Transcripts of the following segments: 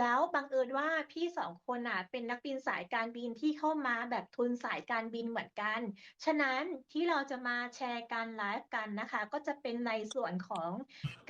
แล้วบังเอิญว่าพี่สองคนอะเป็นนักบินสายการบินที่เข้ามาแบบทุนสายการบินเหมือนกัน ฉะนั้นที่เราจะมาแชร์การไลฟ์กันนะคะ ก็จะเป็นในส่วนของ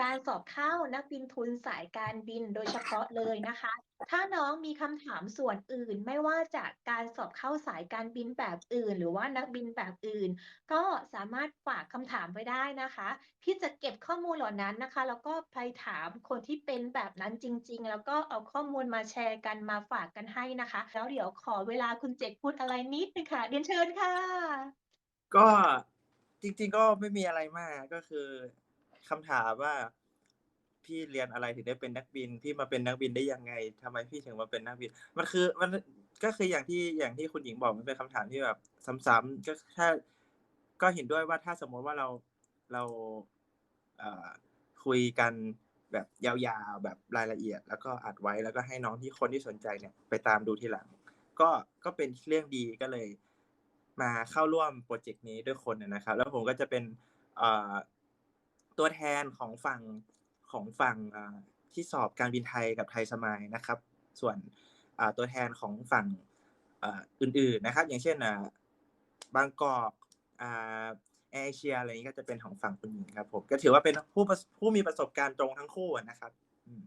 การสอบเข้านักบินทุนสายการบินโดยเฉพาะเลยนะคะถ้าน้องมีคำถามส่วนอื่น ไม่ว่าจากการสอบเข้าสายการบินแบบอื่น หรือว่านักบินแบบอื่น ก็สามารถฝากคำถามไว้ได้นะคะ พี่จะเก็บข้อมูลเหล่านั้นนะคะ แล้วก็ไปถามคนที่เป็นแบบนั้นจริง ๆ แล้วก็เอาข้อมูลมาแชร์กันมาฝากกันให้นะคะ แล้วเดี๋ยวขอเวลาคุณเจกพูดอะไรนิดนึงค่ะเรียนเชิญค่ะ ก็จริง ๆ ก็ไม่มีอะไรมากก็คือคำถามว่า พี่เรียนอะไรถึงได้เป็นนักบิน พี่มาเป็นนักบินได้ยังไงทำไมพี่ถึงมาเป็นนักบิน มันคือมันก็คืออย่างที่อย่างที่คุณหญิงบอกมันเป็นคำถามที่แบบซ้ำๆก็ถ้าก็เห็นด้วยว่าถ้าสมมติว่าเราเราคุยกันแบบยาวๆแบบรายละเอียด แล้วก็อัดไว้แล้วก็ให้น้องที่คนที่สนใจเนี่ยไปตามดูทีหลัง ก็ก็เป็นเรื่องดีก็เลย มาเข้าร่วมโปรเจกต์นี้ด้วยคนนะครับ แล้วผมก็จะเป็นตัวแทนของฝั่ง ของฝั่งอ่าที่สอบการบินไทยกับไทยสมายนะครับ ส่วนอ่าตัวแทนของฝั่งอ่าอื่นๆนะครับ อย่างเช่นอ่าบางกอกอ่าแอร์เอเชียอะไรนี้ก็จะเป็นของฝั่งคุณหญิงครับผมก็ถือว่าเป็นผู้ประผู้มีประสบการณ์ตรงทั้งคู่นะครับอืม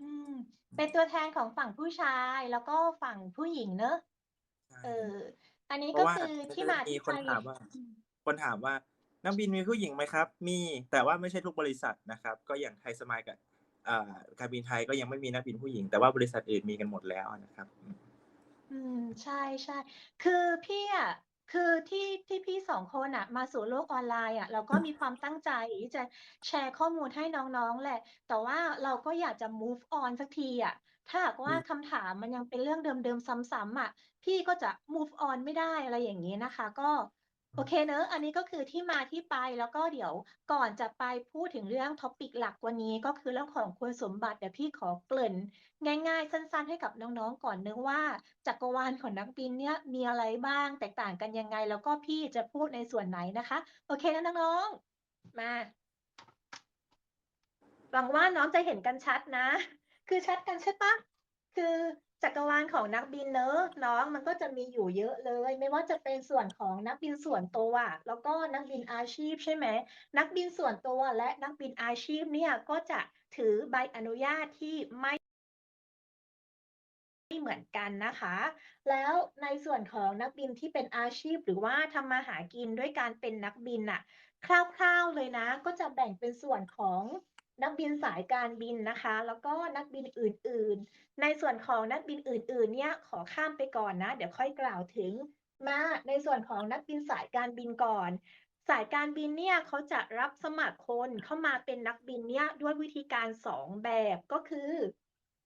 อืมเป็นตัวแทนของฝั่งผู้ชายแล้วก็ฝั่งผู้หญิงเนอะใช่เออ อันนี้เพก็ราะว่าคือมันที่จะมามีที่คนไปถามว่าอืมคนถามว่า นักบินมีผู้หญิงไหมครับ มีแต่ว่าไม่ใช่ทุกบริษัทนะครับ ก็อย่างไทยสมายกับอ่าการบินไทยก็ยังไม่มีนักบินผู้หญิง แต่ว่าบริษัทอื่นมีกันหมดแล้วนะครับ อืมอืมใช่ใช่คือพี่อะคือที่ที่พี่สองคนอะมาสู่โลกออนไลน์อะเราก็มีความตั้งใจที่จะแชร์ข้อมูลให้น้องๆแหละ แต่ว่าเราก็อยากจะ move on สักทีอะถ้าหากว่าคำถามมันยังเป็นเรื่องเดิมๆซ้ำๆอะพี่ก็จะ move on ไม่ได้อะไรอย่างนี้นะคะ ก็ โอเคเนอะอันนี้ก็คือที่มาที่ไปแล้วก็เดี๋ยวก่อนจะไปพูดถึงเรื่องท็อปิกหลักวันนี้ก็คือเรื่องของคุณสมบัติเดี๋ยวพี่ขอเกริ่น ง่ายๆ สั้น ๆ ให้กับน้องๆก่อนเนึงว่าจักรวาลของนักบินเนี่ยมีอะไรบ้างแตกต่างกันยังไง แล้วก็พี่จะพูดในส่วนไหนนะคะ โอเคนะน้องๆมาหวังว่าน้องจะเห็นกันชัดนะ คือชัดกันใช่ปะคือ จักรวาลของนักบินเนอะน้องมันก็จะมีอยู่เยอะเลย ไม่ว่าจะเป็นส่วนของนักบินส่วนตัว แล้วก็นักบินอาชีพใช่ไหมนักบินส่วนตัวและนักบินอาชีพเนี่ยก็จะถือใบอนุญาตที่ไม่ไม่เหมือนกันนะคะ แล้วในส่วนของนักบินที่เป็นอาชีพหรือว่าทำมาหากินด้วยการเป็นนักบินน่ะ คร่าวๆเลยนะ ก็จะแบ่งเป็นส่วนของ นักบินสายการบินนะคะ แล้วก็นักบินอื่นๆ ในส่วนของนักบินอื่นๆ เนี่ยขอข้ามไปก่อนนะ เดี๋ยวค่อยกล่าวถึงมาในส่วนของนักบินสายการบินก่อน สายการบินเนี่ยเขาจะรับสมัครคนเข้ามาเป็นนักบินเนี่ยด้วยวิธีการสองแบบก็คือ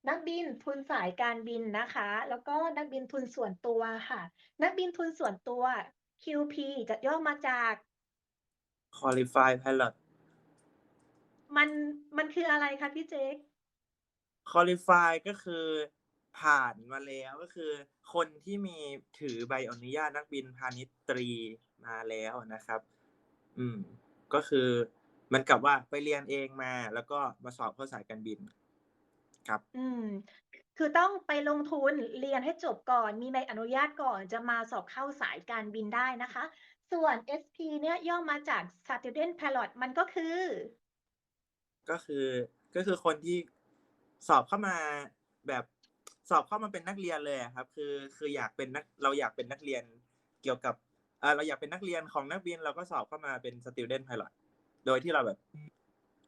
นักบินทุนสายการบินนะคะ แล้วก็นักบินทุนส่วนตัวค่ะ นักบินทุนส่วนตัว QP จะย่อมาจาก qualify pilot มันมันคืออะไรคะพี่เจ๊ก qualify ก็คือผ่านมาแล้วก็คือ คนที่มีถือใบอนุญาตนักบินพาณิชย์ตรีมาแล้วนะครับ อืม ก็คือเหมันกับว่าไปเรียนเองมา แล้วก็มาสอบเข้าสายการบิน ครับ อืม คือต้องไปลงทุนเรียนให้จบก่อน มีใบอนุญาตก่อนจะมาสอบเข้าสายการบินได้นะคะ ส่วน SP เนี่ยย่อมาจาก Student Pilot มันก็คือ ก็คือก็คือคนที่สอบเข้ามาแบบสอบเข้ามาเป็นนักเรียนเลยอะครับ คือคืออยากเป็นนักเราอยากเป็นนักเรียนเกี่ยวกับอ่าเราอยากเป็นนักเรียนของนักบินเราก็สอบเข้ามาเป็น student pilot โดยที่เราแบบ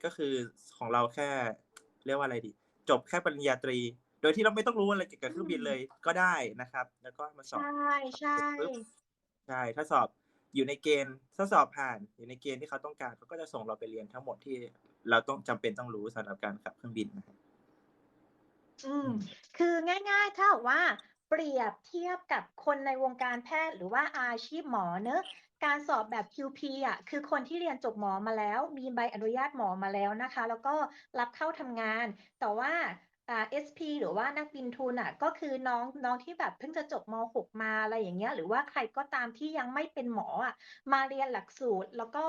ก็คือของเราแค่เรียกว่าอะไรดี จบแค่ปริญญาตรี โดยที่เราไม่ต้องรู้อะไรเกี่ยวกับเครื่องบินเลยก็ได้นะครับ แล้วก็มาสอบใช่ใช่ปุ๊บใช่ถ้าสอบอยู่ในเกณฑ์ถ้าสอบผ่านอยู่ในเกณฑ์ที่เขาต้องการเขาก็จะส่งเราไปเรียนทั้งหมดที่ เราต้องจำเป็นต้องรู้สำหรับการขับเครื่องบินนะครับอืม คือง่ายๆ ถ้าว่าเปรียบเทียบกับคนในวงการแพทย์หรือว่าอาชีพหมอเนอะการสอบแบบ QP อะคือคนที่เรียนจบหมอมาแล้ว มีใบอนุญาตหมอมาแล้วนะคะ แล้วก็รับเข้าทำงาน แต่ว่าอ่า SP หรือว่านักบินทุนอะก็คือน้องน้องที่แบบเพิ่งจะจบม .6 มาอะไรอย่างเงี้ย หรือว่าใครก็ตามที่ยังไม่เป็นหมออะมาเรียนหลักสูตร แล้วก็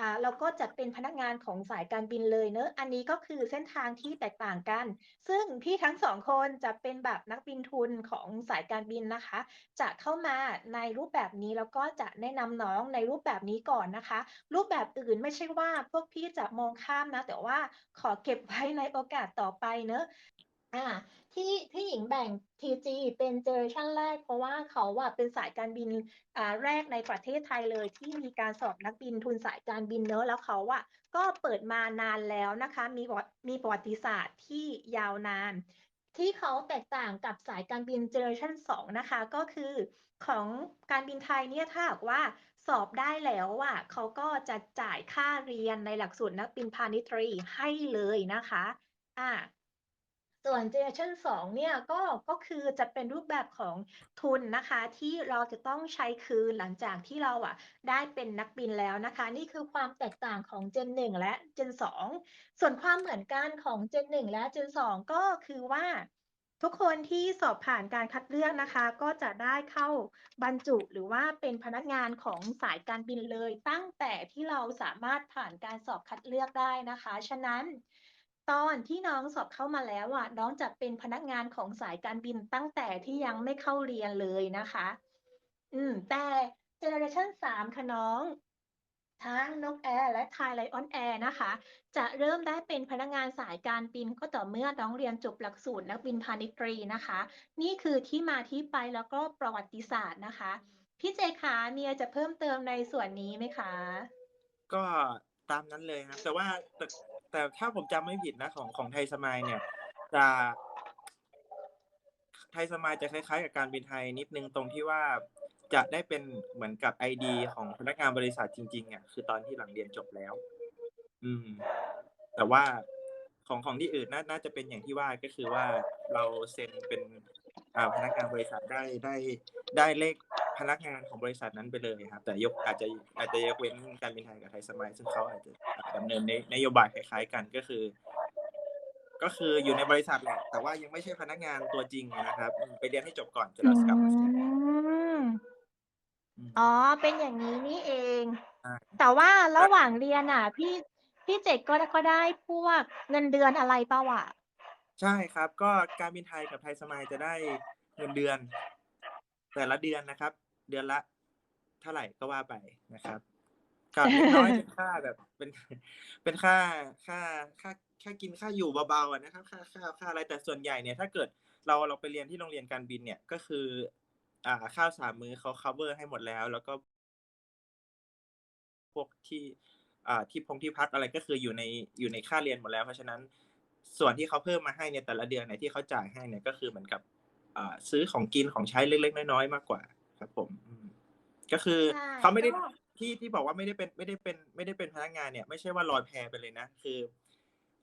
อ่าเราก็จะเป็นพนักงานของสายการบินเลยเนาะอันนี้ก็คือเส้นทางที่แตกต่างกัน ซึ่งพี่ทั้ง2คนจะเป็นแบบนักบินทุนของสายการบินนะคะ จะเข้ามาในรูปแบบนี้แล้วก็จะแนะนำน้องในรูปแบบนี้ก่อนนะคะ รูปแบบอื่นไม่ใช่ว่าพวกพี่จะมองข้ามนะ แต่ว่าขอเก็บไว้ในโอกาสต่อไปเนาะ อาที่พี่หญิงแบ่ง TG เป็นเจเนอเรชันแรก เพราะว่าเขาอะเป็นสายการบินอ่าแรกในประเทศไทยเลย ที่มีการสอบนักบินทุนสายการบินเนาะแล้วเขาอะก็เปิดมานานแล้วนะคะ มีมีประวัติศาสตร์ที่ยาวนาน ที่เขาแตกต่างกับสายการบินเจเนอเรชัน2นะคะ ก็คือของการบินไทยเนี่ยถ้าหากว่าสอบได้แล้วอะเขาก็จะจ่ายค่าเรียนในหลักสูตรนักบินพาณิชย์ตรีให้เลยนะคะอ่า ส่วนเจเนอเรชัน2เนี่ยก็ก็คือจะเป็นรูปแบบของทุนนะคะ ที่เราจะต้องใช้คืนหลังจากที่เราอะได้เป็นนักบินแล้วนะคะ นี่คือความแตกต่างของ Gen 1 และ Gen 2 ส่วนความเหมือนกันของ Gen 1 และ Gen 2 ก็คือว่าทุกคนที่สอบผ่านการคัดเลือกนะคะ ก็จะได้เข้าบรรจุหรือว่าเป็นพนักงานของสายการบินเลย ตั้งแต่ที่เราสามารถผ่านการสอบคัดเลือกได้นะคะ ฉะนั้น ตอนที่น้องสอบเข้ามาแล้วอะน้องจะเป็นพนักงานของสายการบินตั้งแต่ที่ยังไม่เข้าเรียนเลยนะคะ อืม แต่เจเนอเรชัน3ค่ะน้อง ทั้งนกแอร์และ Thai Lion Air นะคะ จะเริ่มได้เป็นพนักงานสายการบินก็ต่อเมื่อน้องเรียนจบหลักสูตรนักบินพาณิชย์ตรีนะคะ นี่คือที่มาที่ไปแล้วก็ประวัติศาสตร์นะคะ พี่เจคะมีอะไรจะเพิ่มเติมในส่วนนี้ไหมคะ?ก็ตามนั้นเลยครับแต่ว่า แต่ถ้าผมจำไม่ผิดนะของของไทยสมายเนี่ย จะไทยสมายจะคล้ายๆ กับการบินไทยนิดนึงตรงที่ว่าจะได้เป็นเหมือนกับ ID ของพนักงานบริษัทจริงๆอะคือตอนที่หลังเรียนจบแล้ว อืม แต่ว่าของของที่อื่นน่าน่าจะเป็นอย่างที่ว่าก็คือว่าเราเซ็นเป็นอ่าพนักงานบริษัทได้ได้ได้เลข พนักงานของบริษัทนั้นไปเลยครับ แต่ยกอาจจะอาจจะยกเว้นการบินไทยกับไทยสมายซึ่งเขาอาจจะอ่าดำเนินนนโยบายคล้ายๆ กันก็คือ ก็คืออยู่ในบริษัทแหละแต่ว่ายังไม่ใช่พนักงานตัวจริงอะนะครับอืมไปเรียนให้จบก่อนจะอืแล้วกลับมาเซ็นมอืมอ๋อ เป็นอย่างงี้นี่เองใช่แต่ว่าคระหว่างเรียนอะพี่พี่เจก็ก็ได้พวกเงินเดือนอะไรเปล่าอะ?ใช่ครับ ก็การบินไทยกับไทยสมายจะได้เงินเดือน แต่ละเดือนนะครับ เดือนละ เท่าไหร่ก็ว่าไปนะครับก็เล็กน้อยเป็นค่าแบบเป็นเป็นค่าค่าค่าค่ากินค่าอยู่เบาๆนะครับ ค่าข้าวค่าอะไรแต่ส่วนใหญ่เนี่ยถ้าเกิดเราเราไปเรียนที่โรงเรียนการบินเนี่ยก็คือ อ่าข้าว3มื้อเขาคัฟเวอร์ให้หมดแล้ว แล้วก็ พวกที่ อ่าที่พงที่พักอะไรก็คืออยู่ในอยู่ในค่าเรียนหมดแล้ว เพราะฉะนั้นส่วนที่เขาเพิ่มมาให้ในแต่ละเดือนเนี่ยที่เขาจ่ายให้เนี่ยก็คือเหมือนกับ อ่าซื้อของกินของใช้เล็กๆน้อยๆมากกว่า ครับผมอืมก็คือใช่เขาไม่ได้ก็ที่ที่บอกว่าไม่ได้เป็นไม่ได้เป็นไม่ได้เป็นพนักงานเนี่ยไม่ใช่ว่าลอยแพไปเลยนะคือ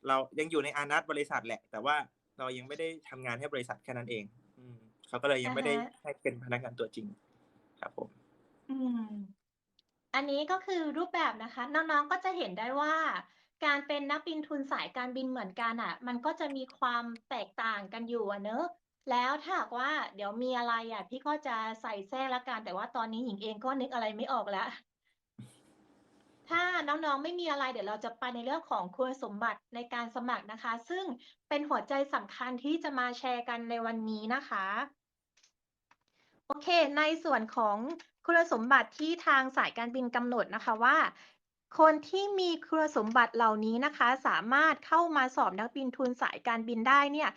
เรายังอยู่ในอานัตบริษัทแหละ แต่ว่าเรายังไม่ได้ทำงานให้บริษัทแค่นั้นเอง อืมเขาก็เลยยัอะงไม่ฮได้ะให้เป็นพนักงานตัวจริง ครับผม อืม อันนี้ก็คือรูปแบบนะคะ น้องๆก็จะเห็นได้ว่า การเป็นนักบินทุนสายการบินเหมือนกันน่ะ มันก็จะมีความแตกต่างกันอยู่อะเนาะ แล้วถ้าหากว่าเดี๋ยวมีอะไรอะพี่ก็จะใส่แทรกแล้วกัน แต่ว่าตอนนี้หญิงเองก็นึกอะไรไม่ออกแล้ว ถ้าน้องๆไม่มีอะไร เดี๋ยวเราจะไปในเรื่องของคุณสมบัติในการสมัครนะคะ ซึ่งเป็นหัวใจสำคัญที่จะมาแชร์กันในวันนี้นะคะ โอเค ในส่วนของคุณสมบัติที่ทางสายการบินกำหนดนะคะว่า คนที่มีคุณสมบัติเหล่านี้นะคะ สามารถเข้ามาสอบนักบินทุนสายการบินได้เนี่ย